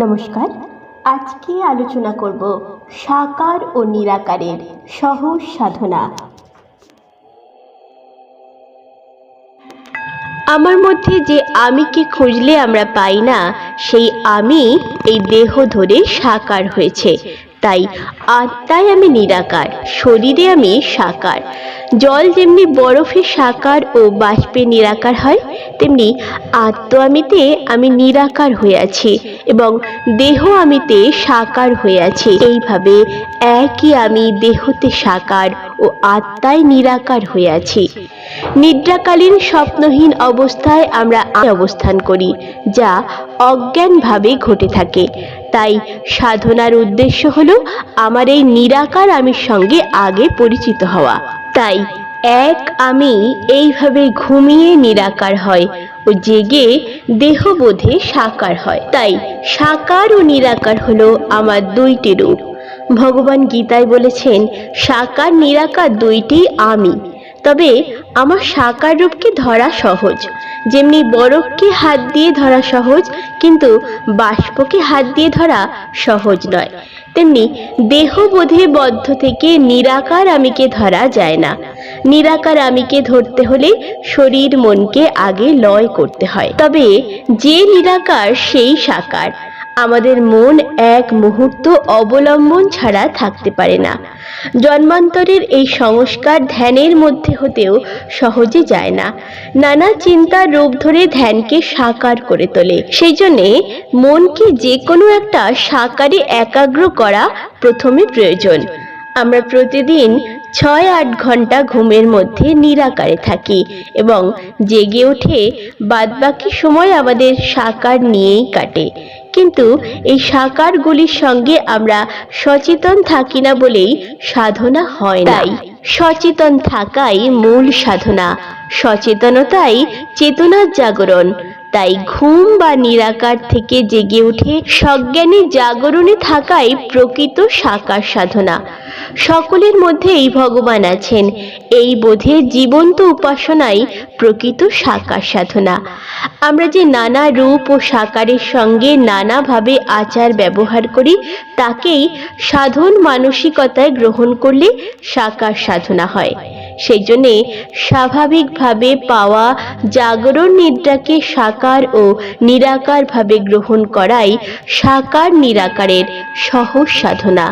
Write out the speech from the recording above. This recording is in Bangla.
নমস্কার। আজকে আলোচনা করব সাকার ও নিরাকারের সহজ সাধনা। আমার মধ্যে যে আমিকে খুঁজলে আমরা পাই না, সেই আমি এই দেহ ধরে সাকার হয়েছে। তাই আত্মায় আমি নিরাকার, শরীরে আমি সাকার। জল যেমনি বরফে সাকার ও বাষ্পে নিরাকার হয়, তেমনি আত্ম আমিতে আমি নিরাকার হয়ে আছি এবং দেহ আমিতে সাকার হয়ে আছি। এইভাবে একই আমি দেহতে সাকার ও আত্মায় নিরাকার হয়ে আছি নিদ্রাকালীন স্বপ্নহীন অবস্থায় আমরা অবস্থান করি, যা অজ্ঞানভাবে ঘটে থাকে। তাই সাধনার উদ্দেশ্য হল আমার এই নিরাকার আমির সঙ্গে আগে পরিচিত হওয়া। তাই এক আমি এইভাবে ঘুমিয়ে নিরাকার হয় ও জেগে দেহবোধে সাকার হয়। তাই সাকার ও নিরাকার হলো আমার দুইটি রূপ। ভগবান গীতায় বলেছেন, সাকার নিরাকার দুইটি আমি। তবে আমার সাকার রূপকে ধরা সহজ। যেমনি বরফকে হাত দিয়ে ধরা সহজ, কিন্তু বাষ্পকে হাত দিয়ে ধরা সহজ নয়। তেমনি দেহবোধে বদ্ধ থেকে নিরাকার আমিকে ধরা যায় না। নিরাকার আমিকে ধরতে হলে শরীর মনকে আগে লয় করতে হয়। তবে যে নিরাকার, সেই সাকার। আমাদের মন এক মুহূর্ত অবলম্বন ছাড়া থাকতে পারে না। জন্মান্তরের এই সংস্কার ধ্যানের মধ্যে হতেও সহজে যায় না। নানা চিন্তার রূপ ধরে ধ্যানকে সাকার করে তোলে। সেই জন্যে মনকে যে কোনো একটা সাকারে একাগ্র করা প্রথমে প্রয়োজন। আমরা প্রতিদিন ছয় আট ঘণ্টা ঘুমের মধ্যে নিরাকারে থাকি এবং জেগে উঠে বাদবাকি সময় আমাদের সাকার নিয়েই কাটে। কিন্তু এই সাকারগুলির সঙ্গে আমরা সচেতন থাকি না বলেই সাধনা হয় নাই। সচেতন থাকাই মূল সাধনা। সচেতনতাই চেতনার জাগরণ। তাই ঘুম বা নিরাকার থেকে জেগে উঠে সজ্ঞানী জাগরণে থাকাই প্রকৃত সাকার সাধনা। সকলের মধ্যেই ভগবান আছেন। এই বোধে জীবন্ত উপাসনাই প্রকৃত সাকার সাধনা। আমরা যে নানা রূপ ও সাকারের সঙ্গে নানাভাবে আচার ব্যবহার করি, তাকেই সাধন মানসিকতায় গ্রহণ করলে সাকার সাধনা হয়। সেই জন্যে স্বাভাবিকভাবে পাওয়া জাগরণ নিদ্রাকে সাকার ও নিরাকারভাবে গ্রহণ করাই সাকার নিরাকারের সহজ সাধনা।